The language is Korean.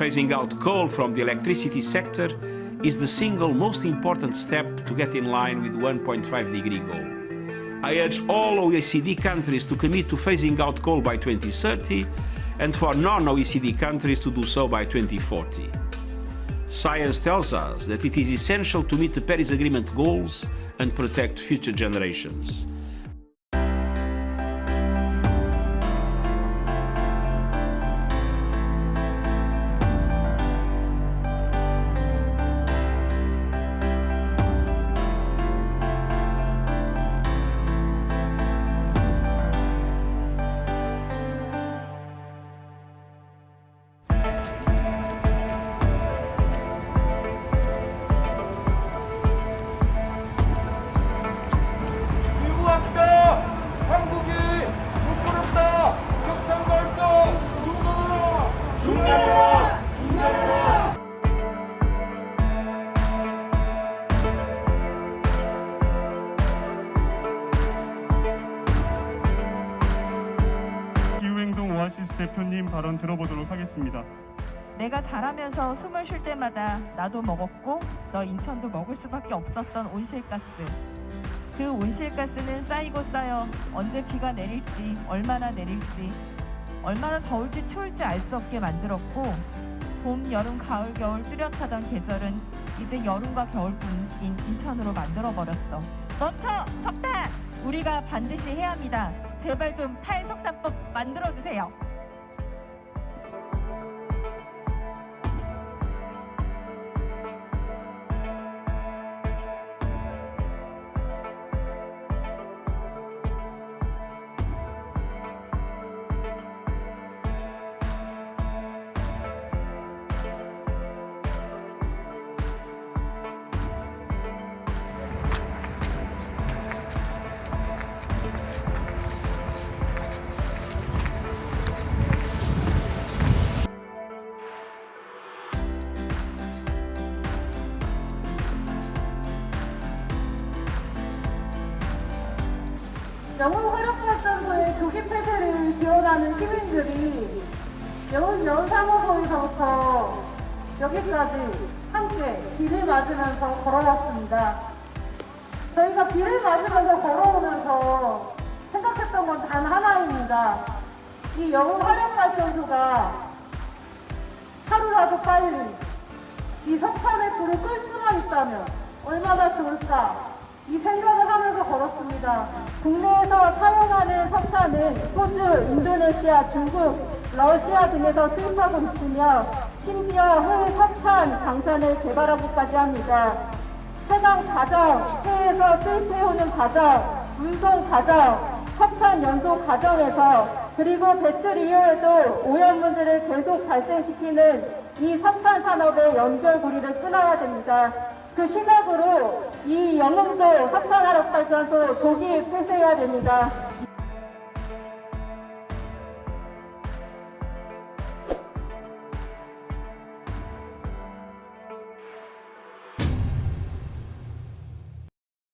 Phasing out coal from the electricity sector is the single most important step to get in line with 1.5 degree goal. I urge all OECD countries to commit to phasing out coal by 2030 and for non-OECD countries to do so by 2040. Science tells us that it is essential to meet the Paris Agreement goals and protect future generations. 기후행동 오아시스 대표님 발언 들어보도록 하겠습니다. 내가 자라면서 숨을 쉴 때마다 나도 먹었고 너 인천도 먹을 수밖에 없었던 온실가스. 그 온실가스는 쌓이고 쌓여 언제 비가 내릴지 얼마나 내릴지 얼마나 더울지 추울지 알 수 없게 만들었고 봄, 여름, 가을, 겨울 뚜렷하던 계절은 이제 여름과 겨울뿐인 인천으로 만들어 버렸어. 멈춰 석탄! 우리가 반드시 해야 합니다. 제발 좀 탈석탄법 만들어 주세요. 영흥 화력발전소의 조기 폐쇄를 지원하는 시민들이 여운 연사무소에서부터 여기까지 함께 비를 맞으면서 걸어왔습니다. 저희가 비를 맞으면서 걸어오면서 생각했던 건 단 하나입니다. 이 영흥 화력발전소가 하루라도 빨리 이 석탄의 불을 끌 수만 있다면 얼마나 좋을까 이 생각을 하면서 걸었습니다. 국내에서 사용하는 석탄은 호주, 인도네시아, 중국, 러시아 등에서 수입하고 있으며 심지어 해외 석탄 방산을 개발하기까지 합니다. 해당 과정, 해외에서 수입해오는 과정, 운송 과정, 석탄 연소 과정에서 그리고 배출 이후에도 오염 문제를 계속 발생시키는 이 석탄 산업의 연결고리를 끊어야 됩니다. 그 시작으로 이 영흥도 석탄화력 발전소 조기 폐쇄해야 됩니다.